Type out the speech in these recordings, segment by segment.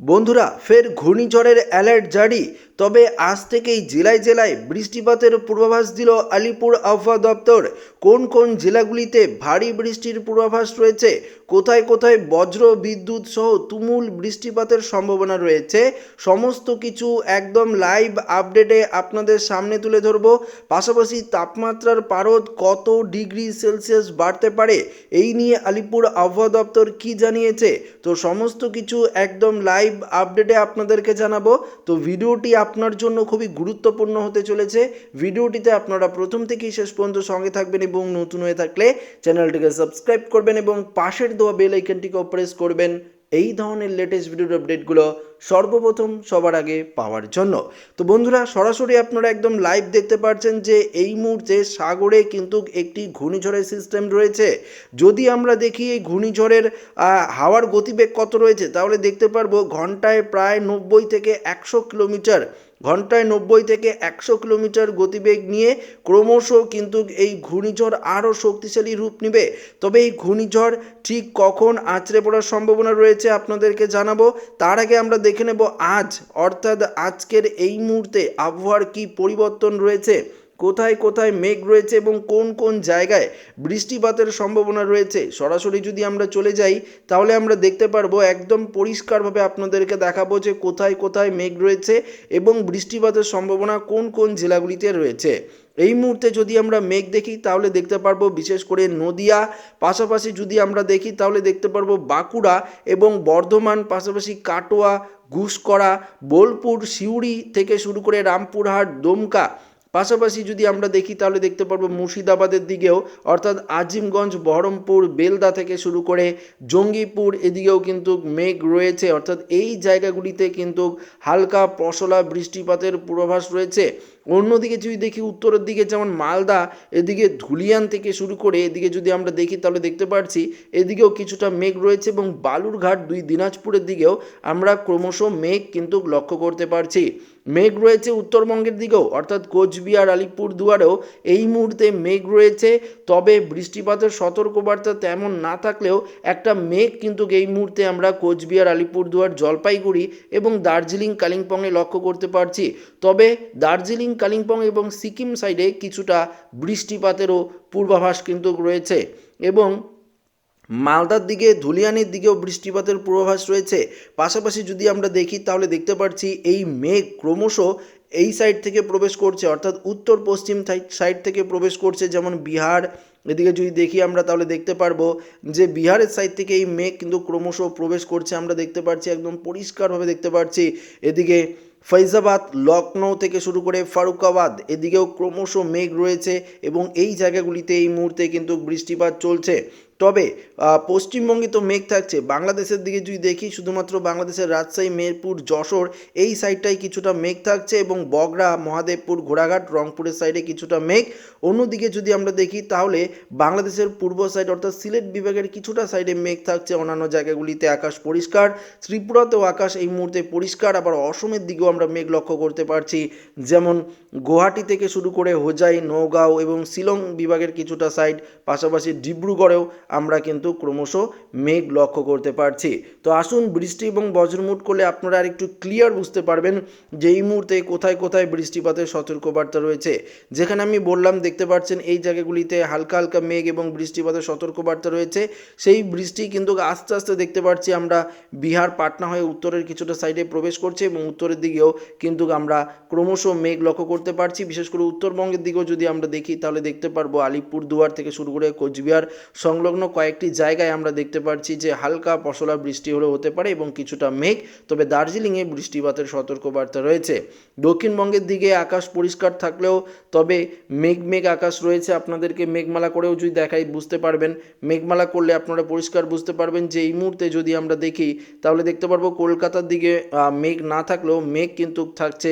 বন্ধুরা, ফের ঘূর্ণিঝড়ের অ্যালার্ট জারি। তবে আজ থেকেই জেলায় জেলায় বৃষ্টিপাতের পূর্বাভাস দিল আলিপুর আবহাওয়া দপ্তর। কোন কোন জেলাগুলিতে ভারী বৃষ্টির পূর্বাভাস রয়েছে? কোথায় কোথায় বজ্র, বিদ্যুৎ সহ তুমুল বৃষ্টিপাতের সম্ভাবনা রয়েছে? সমস্ত কিছু একদম লাইভ আপডেটে আপনাদের সামনে তুলে ধরবো। পাশাপাশি তাপমাত্রার পারদ কত ডিগ্রি সেলসিয়াস বাড়তে পারে, এই নিয়ে আলিপুর আবহাওয়া দপ্তর কি জানিয়েছে? তো সমস্ত কিছু একদম লাইভ আপডেটে আপনাদেরকে জানাব। তো ভিডিওটি আপনার জন্য খুবই গুরুত্বপূর্ণ হতে চলেছে। ভিডিওটিতে আপনারা প্রথম থেকেই শেষ পর্যন্ত সঙ্গে থাকবেন এবং নতুন হয়ে থাকলে চ্যানেলটিকে সাবস্ক্রাইব করবেন এবং পাশের দেওয়া বেল আইকনটিকে প্রেস করবেন। এই ধরনের লেটেস্ট ভিডিওর আপডেটগুলো সর্বপ্রথম সবার আগে পাওয়ার জন্য। তো বন্ধুরা, সরাসরি আপনারা একদম লাইভ দেখতে পাচ্ছেন যে এই মুহূর্তে সাগরে কিন্তু একটি ঘূর্ণিঝড়ের সিস্টেম রয়েছে। যদি আমরা দেখি এই ঘূর্ণিঝড়ের হাওয়ার গতিবেগ কত রয়েছে, তাহলে দেখতে পারব ঘন্টায় প্রায় নব্বই থেকে একশো কিলোমিটার ঘন্টায় নব্বই থেকে একশো কিলোমিটার গতিবেগ নিয়ে ক্রমশ কিন্তু এই ঘূর্ণিঝড় আরও শক্তিশালী রূপ নেবে। তবে এই ঘূর্ণিঝড় ঠিক কখন আঁচড়ে পড়ার সম্ভাবনা রয়েছে আপনাদেরকে জানাব। তার আগে আমরা দেখে নেব আজ, অর্থাৎ আজকের এই মুহূর্তে আবহাওয়ার কি পরিবর্তন রয়েছে। কোথায় কোথায় মেঘ রয়েছে এবং কোন কোন জায়গায় বৃষ্টিপাতের সম্ভাবনা রয়েছে, সরাসরি যদি আমরা চলে যাই, তাহলে আমরা দেখতে পারব একদম পরিষ্কারভাবে আপনাদেরকে দেখাবো যে কোথায় কোথায় মেঘ রয়েছে এবং বৃষ্টিপাতের সম্ভাবনা কোন কোন জেলাগুলিতে রয়েছে। এই মুহূর্তে যদি আমরা মেঘ দেখি, তাহলে দেখতে পারব বিশেষ করে নদিয়া, পাশাপাশি যদি আমরা দেখি, তাহলে দেখতে পারব বাঁকুড়া এবং বর্ধমান, পাশাপাশি কাটোয়া ঘুষকরা বোলপুর, সিউড়ি থেকে শুরু করে রামপুরহাট, দমকা পাশাপাশি যদি আমরা দেখি, তাহলে দেখতে পারব মুর্শিদাবাদের দিকেও, অর্থাৎ আজিমগঞ্জ, বহরমপুর, বেলদা থেকে শুরু করে জঙ্গিপুর, এদিকেও কিন্তু মেঘ রয়েছে। অর্থাৎ এই জায়গাগুলিতে কিন্তু হালকা পশলা বৃষ্টিপাতের পূর্বাভাস রয়েছে। অন্যদিকে যদি দেখি, উত্তরের দিকে যেমন মালদা, এদিকে ধুলিয়ান থেকে শুরু করে এদিকে যদি আমরা দেখি, তাহলে দেখতে পাচ্ছি এদিকেও কিছুটা মেঘ রয়েছে এবং বালুরঘাট দুই দিনাজপুরের দিকেও আমরা ক্রমশ মেঘ কিন্তু লক্ষ্য করতে পারছি। মেঘ রয়েছে উত্তরবঙ্গের দিকেও, অর্থাৎ কোচবিহার, আলিপুর দুয়ারেও এই মুহূর্তে মেঘ রয়েছে। তবে বৃষ্টিপাতের সতর্কবার্তা তেমন না থাকলেও একটা মেঘ কিন্তু এই মুহূর্তে আমরা কোচবিহার আলিপুরদুয়ার জলপাইগুড়ি এবং দার্জিলিং, কালিম্পংয়ে লক্ষ্য করতে পারছি। তবে দার্জিলিং, কালিম্পং এবং সিকিম সাইডে কিছুটা বৃষ্টিপাতেরও পূর্বাভাস কিন্তু রয়েছে এবং মালদার দিকে, ধুলিয়ানির দিকেও বৃষ্টিপাতের পূর্বাভাস রয়েছে। পাশাপাশি যদি আমরা দেখি, তাহলে দেখতে পাচ্ছি এই মেঘ ক্রমশ এই সাইড থেকে প্রবেশ করছে, অর্থাৎ উত্তর পশ্চিম সাইড থেকে প্রবেশ করছে, যেমন বিহার। এদিকে যদি দেখি আমরা, তাহলে দেখতে পারব যে বিহারের সাইড থেকে এই মেঘ কিন্তু ক্রমশ প্রবেশ করছে। আমরা দেখতে পাচ্ছি একদম পরিষ্কারভাবে দেখতে পাচ্ছি এদিকে ফৈজাবাদ লখনৌ থেকে শুরু করে ফারুকাবাদ, এদিকেও ক্রমশ মেঘ রয়েছে এবং এই জায়গাগুলিতে এই মুহূর্তে কিন্তু বৃষ্টিপাত চলছে। তবে পশ্চিমবঙ্গে তো মেঘ থাকছে। বাংলাদেশের দিকে যদি দেখি, শুধুমাত্র বাংলাদেশের রাজশাহী মেরপুর যশোর, এই সাইডটাই কিছুটা মেঘ থাকছে এবং বগরা, মহাদেবপুর, ঘোড়াঘাট, রংপুরের সাইডে কিছুটা মেঘ। অন্যদিকে যদি আমরা দেখি, তাহলে বাংলাদেশের পূর্ব সাইড অর্থাৎ সিলেট বিভাগের কিছুটা সাইডে মেঘ থাকছে অন্যান্য জায়গাগুলিতে। আকাশ পরিষ্কার, ত্রিপুরাতেও আকাশ এই মুহূর্তে পরিষ্কার, আবার অসমের দিকেও আমরা মেঘ লক্ষ্য করতে পারছি। যেমন গুয়াহাটি থেকে শুরু করে হোজাই, নওগাঁও এবং শিলং বিভাগের কিছুটা সাইড, পাশাপাশি ডিব্রুগড়েও আমরা কিন্তু ক্রমশ মেঘ লক্ষ্য করতে পারছি। তো আসুন বৃষ্টি এবং বজ্রমুট করলে আপনারা আর একটু ক্লিয়ার বুঝতে পারবেন যে এই মুহূর্তে কোথায় কোথায় বৃষ্টিপাতের সতর্কবার্তা রয়েছে। যেখানে আমি বললাম, দেখতে পাচ্ছেন এই জায়গাগুলিতে হালকা হালকা মেঘ এবং বৃষ্টিপাতের সতর্কবার্তা রয়েছে। সেই বৃষ্টি কিন্তু আস্তে আস্তে দেখতে পাচ্ছি আমরা বিহার, পাটনা হয়ে উত্তরের কিছুটা সাইডে প্রবেশ করছে এবং উত্তরের দিকেও কিন্তু আমরা ক্রমশ মেঘ লক্ষ্য করতে পারছি। বিশেষ করে উত্তরবঙ্গের দিকেও যদি আমরা দেখি, তাহলে দেখতে পারব আলিপুর দুয়ার থেকে শুরু করে কোচবিহার সংলগ্ন কয়েকটি জায়গায় আমরা দেখতে পাচ্ছি যে হালকা পশলা বৃষ্টি হলেও হতে পারে এবং কিছুটা মেঘ, তবে দার্জিলিংয়ে বৃষ্টিপাতের সতর্কবার্তা রয়েছে। দক্ষিণবঙ্গের দিকে আকাশ পরিষ্কার থাকলেও, তবে মেঘ মেঘ আকাশ রয়েছে। আপনাদেরকে মেঘমালা করেও যদি দেখাই, বুঝতে পারবেন। মেঘমালা করলে আপনারা পরিষ্কার বুঝতে পারবেন যে এই মুহূর্তে যদি আমরা দেখি, তাহলে দেখতে পারব কলকাতার দিকে মেঘ না থাকলেও মেঘ কিন্তু থাকছে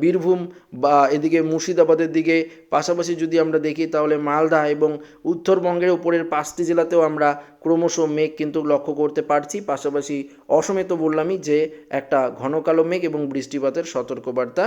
বীরভূম বা এদিকে মুর্শিদাবাদের দিকে। পাশাপাশি যদি আমরা দেখি তাহলে মালদা এবং উত্তরবঙ্গের উপরের পাঁচটি জেলাতেও আমরা ক্রমশ মেঘ কিন্তু লক্ষ্য করতে পারছি। পাশাপাশি অসমে তো বললামই যে একটা ঘন কালো মেঘ এবং বৃষ্টিপাতের সতর্কবার্তা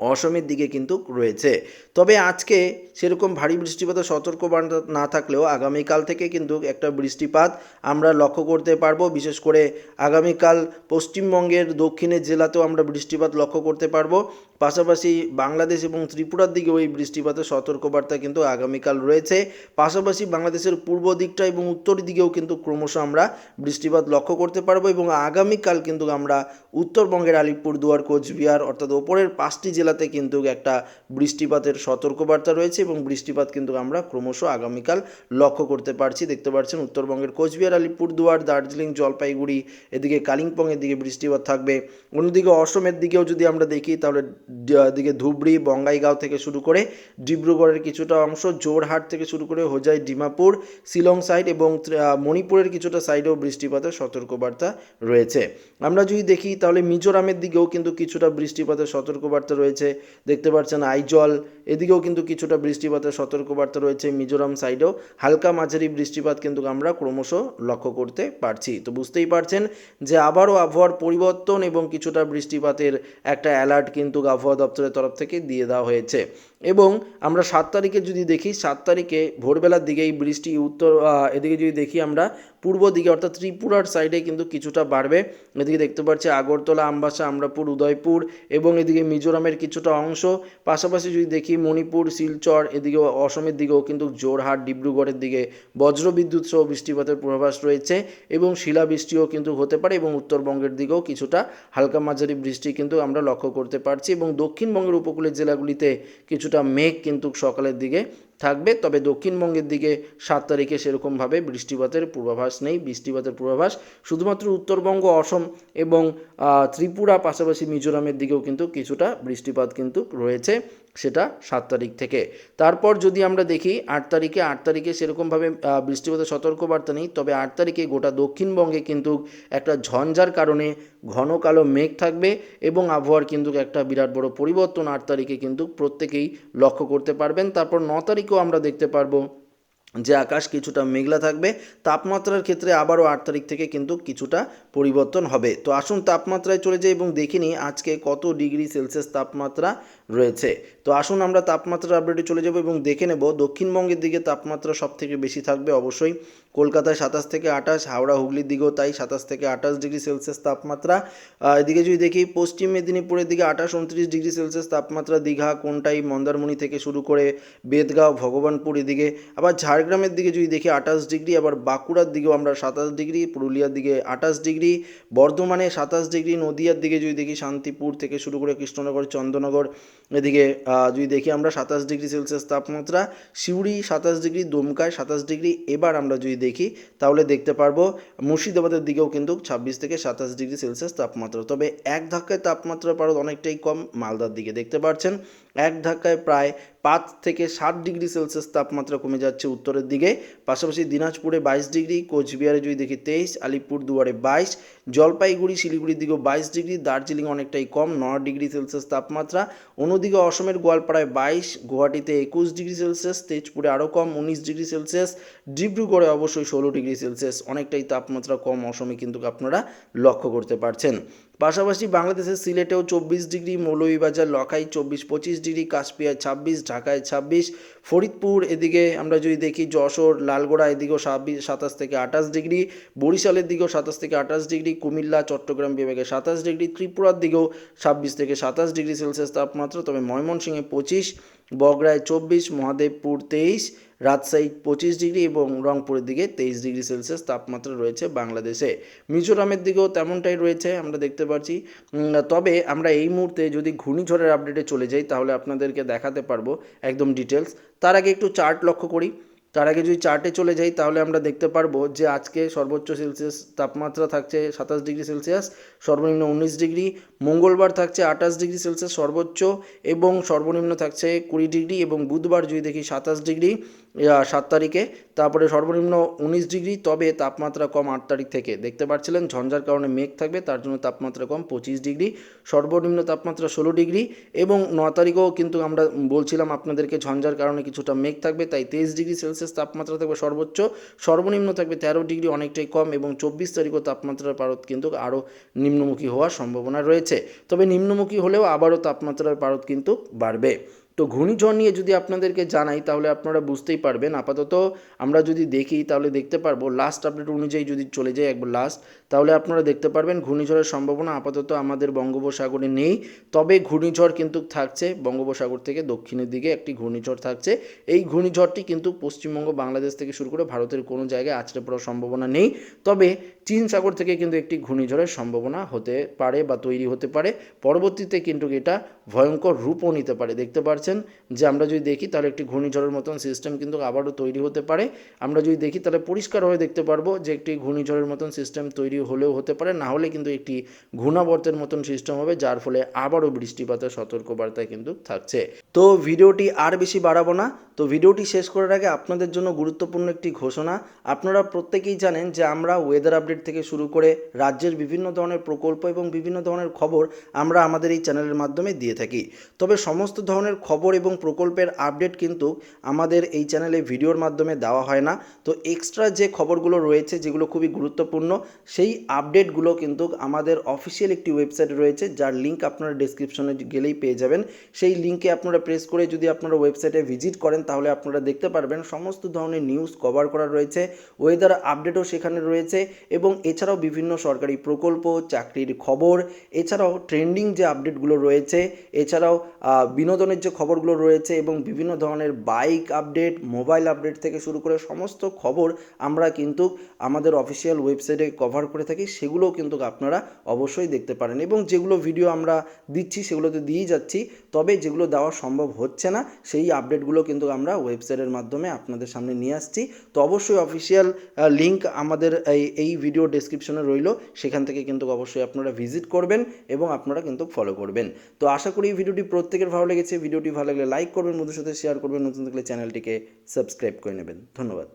অসমের দিকে কিন্তু রয়েছে। তবে আজকে সেরকম ভারী বৃষ্টিপাতের সতর্কবার্তা না থাকলেও আগামীকাল থেকে কিন্তু একটা বৃষ্টিপাত আমরা লক্ষ্য করতে পারব। বিশেষ করে আগামীকাল পশ্চিমবঙ্গের দক্ষিণের জেলাতেও আমরা বৃষ্টিপাত লক্ষ্য করতে পারব। পাশাপাশি বাংলাদেশ এবং ত্রিপুরার দিকেও এই বৃষ্টিপাতের সতর্কবার্তা কিন্তু আগামীকাল রয়েছে। পাশাপাশি বাংলাদেশের পূর্ব দিকটা এবং উত্তর দিকেও কিন্তু ক্রমশ আমরা বৃষ্টিপাত লক্ষ্য করতে পারব এবং আগামীকাল কিন্তু আমরা উত্তরবঙ্গের আলিপুরদুয়ার কোচবিহার অর্থাৎ ওপরের পাঁচটি জেলাতে কিন্তু একটা বৃষ্টিপাতের সতর্কবার্তা রয়েছে এবং বৃষ্টিপাত কিন্তু আমরা ক্রমশ আগামীকাল লক্ষ্য করতে পারছি। দেখতে পাচ্ছেন উত্তরবঙ্গের কোচবিহার আলিপুরদুয়ার দার্জিলিং, জলপাইগুড়ি, এদিকে কালিম্পংয়ের দিকে বৃষ্টিপাত থাকবে। অন্যদিকে অসমের দিকেও যদি আমরা দেখি তাহলে এদিকে ধুবড়ি, বঙ্গাইগাঁও থেকে শুরু করে ডিব্রুগড়ের কিছুটা অংশ, জোরহাট থেকে শুরু করে হোজাই, ডিমাপুর, শিলং সাইড এবং মণিপুরের কিছুটা সাইডেও বৃষ্টিপাতের সতর্কবার্তা রয়েছে। আমরা যদি দেখি তাহলে মিজোরামের দিকেও কিন্তু কিছুটা বৃষ্টিপাতের সতর্কবার্তা রয়েছে। দেখতে পাচ্ছেন আইজল, এদিকেও কিন্তু কিছুটা বৃষ্টিপাতের সতর্কবার্তা রয়েছে মিজোরাম সাইডেও হালকা মাঝারি বৃষ্টিপাত কিন্তু আমরা ক্রমশ লক্ষ্য করতে পারছি। তো বুঝতেই পারছেন যে আবারও আবহাওয়ার পরিবর্তন এবং কিছুটা বৃষ্টিপাতের একটা অ্যালার্ট কিন্তু আবহাওয়া দপ্তরের তরফ থেকে দিয়ে দেওয়া হয়েছে। এবং আমরা সাত তারিখে যদি দেখি, সাত তারিখে ভোরবেলার দিকে এই বৃষ্টি উত্তর এদিকে যদি দেখি আমরা পূর্ব দিকে অর্থাৎ ত্রিপুরার সাইডে কিন্তু কিছুটা বাড়বে। এদিকে দেখতে পাচ্ছি আগরতলা, আমবাসা, আমরাপুর, উদয়পুর এবং এদিকে মিজোরামের কিছুটা অংশ। পাশাপাশি যদি দেখি মণিপুর, শিলচর, এদিকে অসমের দিকেও কিন্তু জোরহাট, ডিব্রুগড়ের দিকে বজ্রবিদ্যুৎ সহ বৃষ্টিপাতের পূর্বাভাস রয়েছে এবং শিলাবৃষ্টিও কিন্তু হতে পারে এবং উত্তরবঙ্গের দিকেও কিছুটা হালকা মাঝারি বৃষ্টি কিন্তু আমরা লক্ষ্য করতে পারছি এবং দক্ষিণবঙ্গের উপকূলের জেলাগুলিতে কিছুটা মেঘ কিন্তু সকালের দিকে থাকবে। তবে দক্ষিণবঙ্গের দিকে সাত তারিখে সেরকমভাবে বৃষ্টিপাতের পূর্বাভাস নেই। বৃষ্টিপাতের পূর্বাভাস শুধুমাত্র উত্তরবঙ্গ, অসম এবং ত্রিপুরা, পাশাপাশি মিজোরামের দিকেও কিন্তু কিছুটা বৃষ্টিপাত কিন্তু রয়েছে। সেটা সাত তারিখ থেকে। তারপর যদি আমরা দেখি, আট তারিখে আট তারিখে সেরকমভাবে বৃষ্টিপাতের সতর্কবার্তা নেই, তবে আট তারিখে গোটা দক্ষিণবঙ্গে কিন্তু একটা ঝঞ্ঝার কারণে ঘন কালো মেঘ থাকবে এবং আবহাওয়ার কিন্তু একটা বিরাট বড় পরিবর্তন আট তারিখে কিন্তু প্রত্যেকেই লক্ষ্য করতে পারবেন। তারপর ন তারিখেও আমরা দেখতে পারব যে আকাশ কিছুটা মেঘলা থাকবে। তাপমাত্রার ক্ষেত্রে আবারও আট তারিখ থেকে কিন্তু কিছুটা পরিবর্তন হবে। তো আসুন তাপমাত্রায় চলে যাই এবং দেখে নিই আজকে কত ডিগ্রি সেলসিয়াস তাপমাত্রা রয়েছে। তো আসুন আমরা তাপমাত্রার আপডেটে চলে যাব এবং দেখে নেব দক্ষিণবঙ্গের দিকে তাপমাত্রা সব থেকে বেশি থাকবে অবশ্যই। কলকাতায় সাতাশ থেকে আঠাশ, হাওড়া, হুগলির দিকেও তাই সাতাশ থেকে আঠাশ ডিগ্রি সেলসিয়াস তাপমাত্রা। এদিকে যদি দেখি পশ্চিম মেদিনীপুরের দিকে আঠাশ, উনত্রিশ ডিগ্রি সেলসিয়াস তাপমাত্রা, দীঘা, কোনটাই, মন্দারমণি থেকে শুরু করে বেদগাঁও, ভগবানপুর এদিকে। আবার ঝাড়গ্রামের দিকে যদি দেখি আঠাশ ডিগ্রি, আবার বাঁকুড়ার দিকেও আমরা সাতাশ ডিগ্রি, পুরুলিয়ার দিকে আঠাশ ডিগ্রি বর্ধমানে সাতাশ ডিগ্রি, নদিয়ার দিকে যদি দেখি শান্তিপুর থেকে শুরু করে কৃষ্ণনগর, চন্দ্রনগর, এদিকে যদি দেখি আমরা সাতাশ ডিগ্রি সেলসিয়াস তাপমাত্রা, সিউড়ি সাতাশ ডিগ্রি, দমকায় সাতাশ ডিগ্রি, এবার আমরা যদি দেখি, তাহলে দেখতে পারব মুর্শিদাবাদের দিকেও কিন্তু ছাব্বিশ থেকে সাতাশ ডিগ্রি সেলসিয়াস তাপমাত্রা। তবে এক ধাক্কায় তাপমাত্রা পারদ অনেকটাই কম মালদার দিকে। দেখতে পাচ্ছেন এক ধাক্কায় প্রায় পাঁচ থেকে সাত ডিগ্রি সেলসিয়াস তাপমাত্রা কমে যাচ্ছে উত্তরের দিকে। পাশাপাশি দিনাজপুরে বাইশ ডিগ্রি, কোচবিহারে যদি দেখি তেইশ আলিপুর দুয়ারে বাইশ, জলপাইগুড়ি, শিলিগুড়ির দিকেও বাইশ ডিগ্রি, দার্জিলিং অনেকটাই কম ন ডিগ্রি সেলসিয়াস তাপমাত্রা। অন্যদিকে অসমের গোয়ালপাড়ায় বাইশ, গুয়াহাটিতে একুশ ডিগ্রি সেলসিয়াস, তেজপুরে আরও কম, উনিশ ডিগ্রি সেলসিয়াস, ডিব্রুগড়ে অবশ্যই ষোলো ডিগ্রি সেলসিয়াস। অনেকটাই তাপমাত্রা কম অসমে কিন্তু আপনারা লক্ষ্য করতে পারছেন। পাশাপাশি বাংলাদেশের সিলেটেও চব্বিশ ডিগ্রি, মৌলভীবাজার, লখাই চব্বিশ, পঁচিশ ডিগ্রি কাশপিয়া ছাব্বিশ, ঢাকায় ছাব্বিশ, ফরিদপুর এদিকে আমরা যদি দেখি যশোর, লালগোড়া এদিকেও ছাব্বিশ সাতাশ থেকে আঠাশ ডিগ্রি, বরিশালের দিকেও সাতাশ থেকে আঠাশ ডিগ্রি, কুমিল্লা, চট্টগ্রাম বিভাগে সাতাশ ডিগ্রি, ত্রিপুরার দিকেও ছাব্বিশ থেকে সাতাশ ডিগ্রি সেলসিয়াস তাপমাত্রা। তবে ময়মনসিংহে পঁচিশ বগড়ায় চব্বিশ, মহাদেবপুর তেইশ রাজশাহী পঁচিশ ডিগ্রি এবং রংপুরের দিকে তেইশ ডিগ্রি সেলসিয়াস তাপমাত্রা রয়েছে বাংলাদেশে। মিজোরামের দিকেও তেমনটাই রয়েছে, আমরা দেখতে পাচ্ছি তবে আমরা এই মুহূর্তে যদি ঘূর্ণিঝড়ের আপডেটে চলে যাই, তাহলে আপনাদেরকে দেখাতে পারব একদম ডিটেলস তার আগে একটু চার্ট লক্ষ্য করি। তার আগে যদি চার্টে চলে যাই, তাহলে আমরা দেখতে পারব যে আজকে সর্বোচ্চ সেলসিয়াস তাপমাত্রা থাকছে সাতাশ ডিগ্রি সেলসিয়াস, সর্বনিম্ন উনিশ ডিগ্রি, মঙ্গলবার থাকছে আঠাশ ডিগ্রি সেলসিয়াস সর্বোচ্চ এবং সর্বনিম্ন থাকছে কুড়ি ডিগ্রি এবং বুধবার যদি দেখি সাতাশ ডিগ্রি সাত তারিখে, তারপরে সর্বনিম্ন উনিশ ডিগ্রি, তবে তাপমাত্রা কম আট তারিখ থেকে। দেখতে পাচ্ছিলেন ঝঞ্ঝার কারণে মেঘ থাকবে, তার জন্য তাপমাত্রা কম পঁচিশ ডিগ্রি, সর্বনিম্ন তাপমাত্রা ষোলো ডিগ্রি এবং ন তারিখেও কিন্তু আমরা বলছিলাম আপনাদেরকে ঝঞ্ঝার কারণে কিছুটা মেঘ থাকবে, তাই তেইশ ডিগ্রি সেলসিয়াস তাপমাত্রা থাকবে সর্বোচ্চ। সর্বনিম্ন থাকবে তেরো ডিগ্রি, অনেকটাই কম এবং চব্বিশ তারিখও তাপমাত্রার পারদ কিন্তু আরও নিম্নমুখী হওয়ার সম্ভাবনা রয়েছে। তবে নিম্নমুখী হলেও আবারও তাপমাত্রার পারদ কিন্তু বাড়বে। তো ঘূর্ণিঝড় নিয়ে যদি আপনাদেরকে জানাই, তাহলে আপনারা বুঝতেই পারবেন। আপাতত আমরা যদি দেখি, তাহলে দেখতে পারব। লাস্ট আপডেট অনুযায়ী যদি চলে যাই, একবার লাস্ট তাহলে আপনারা দেখতে পারবেন ঘূর্ণিঝড়ের সম্ভাবনা আপাতত আমাদের বঙ্গোপসাগরে নেই। তবে ঘূর্ণিঝড় কিন্তু থাকছে, বঙ্গোপসাগর থেকে দক্ষিণের দিকে একটি ঘূর্ণিঝড় থাকছে। এই ঘূর্ণিঝড়টি কিন্তু পশ্চিমবঙ্গ, বাংলাদেশ থেকে শুরু করে ভারতের কোনো জায়গায় আছড়ে পড়ার সম্ভাবনা নেই। তবে চীন সাগর থেকে কিন্তু একটি ঘূর্ণিঝড়ের সম্ভাবনা হতে পারে বা তৈরি হতে পারে। পরবর্তীতে কিন্তু এটা ভয়ঙ্কর রূপও নিতে পারে। দেখতে পাচ্ছেন যে আমরা যদি দেখি তাহলে একটি ঘূর্ণিঝড়ের মতন সিস্টেম কিন্তু আবারও তৈরি হতে পারে। আমরা যদি দেখি তাহলে পরিষ্কার হয়ে দেখতে পারব যে একটি ঘূর্ণিঝড়ের মতন সিস্টেম তৈরি হলেও হতে পারে। না হলে কিন্তু একটি ঘূর্ণাবর্তের মতন সিস্টেম হবে, যার ফলে আবারও বৃষ্টিপাতের সতর্কবার্তা কিন্তু থাকছে। তো ভিডিওটি আর বেশি বাড়াবো না। তো ভিডিওটি শেষ করার আগে আপনাদের জন্য গুরুত্বপূর্ণ একটি ঘোষণা। আপনারা প্রত্যেকেই জানেন যে আমরা ওয়েদার আপডেট থেকে শুরু করে রাজ্যের বিভিন্ন ধরনের প্রকল্প এবং বিভিন্ন ধরনের খবর আমরা আমাদের এই চ্যানেলের মাধ্যমে দিয়ে থাকি। তবে সমস্ত ধরনের খবর এবং প্রকল্পের আপডেট কিন্তু আমাদের এই চ্যানেলে ভিডিওর মাধ্যমে দেওয়া হয় না। তো এক্সট্রা যে খবরগুলো রয়েছে, যেগুলো খুবই গুরুত্বপূর্ণ, সেই আপডেটগুলো কিন্তু আমাদের অফিসিয়াল একটি ওয়েবসাইট রয়েছে, যার লিঙ্ক আপনারা ডিসক্রিপশনে গেলেই পেয়ে যাবেন। সেই লিঙ্কে আপনারা প্রেস করে যদি আপনারা ওয়েবসাইটে ভিজিট করেন, তাহলে আপনারা দেখতে পারবেন সমস্ত ধরনের নিউজ কভার করা রয়েছে ওয়েদার আপডেটও সেখানে রয়েছে এবং এছাড়াও বিভিন্ন সরকারি প্রকল্প, চাকরির খবর, এছাড়াও ট্রেন্ডিং যে আপডেটগুলো রয়েছে, এছাড়াও বিনোদনের যে খবরগুলো রয়েছে এবং বিভিন্ন ধরনের বাইক আপডেট মোবাইল আপডেট থেকে শুরু করে সমস্ত খবর আমরা কিন্তু আমাদের অফিসিয়াল ওয়েবসাইটে কভার করে থাকি। সেগুলোও কিন্তু আপনারা অবশ্যই দেখতে পারেন এবং যেগুলো ভিডিও আমরা দিচ্ছি সেগুলো তো দিয়েই যাচ্ছি। তবে যেগুলো দেওয়া সম্ভব হচ্ছে না, সেই আপডেটগুলো কিন্তু আমরা ওয়েবসাইটের মাধ্যমে আপনাদের সামনে নিয়ে আসছি। তো অবশ্যই অফিসিয়াল লিঙ্ক আমাদের এই এই ভিডিও ডেসক্রিপশনে রইল, সেখান থেকে কিন্তু অবশ্যই আপনারা ভিজিট করবেন এবং আপনারা কিন্তু ফলো করবেন। তো আশা করি এই ভিডিওটি প্রত্যেকের ভালো লেগেছে। ভিডিওটি ভালো লাগলে লাইক করবেন বন্ধুর সাথে শেয়ার করবেন, নতুন থাকলে চ্যানেলটিকে সাবস্ক্রাইব করে নেবেন। ধন্যবাদ।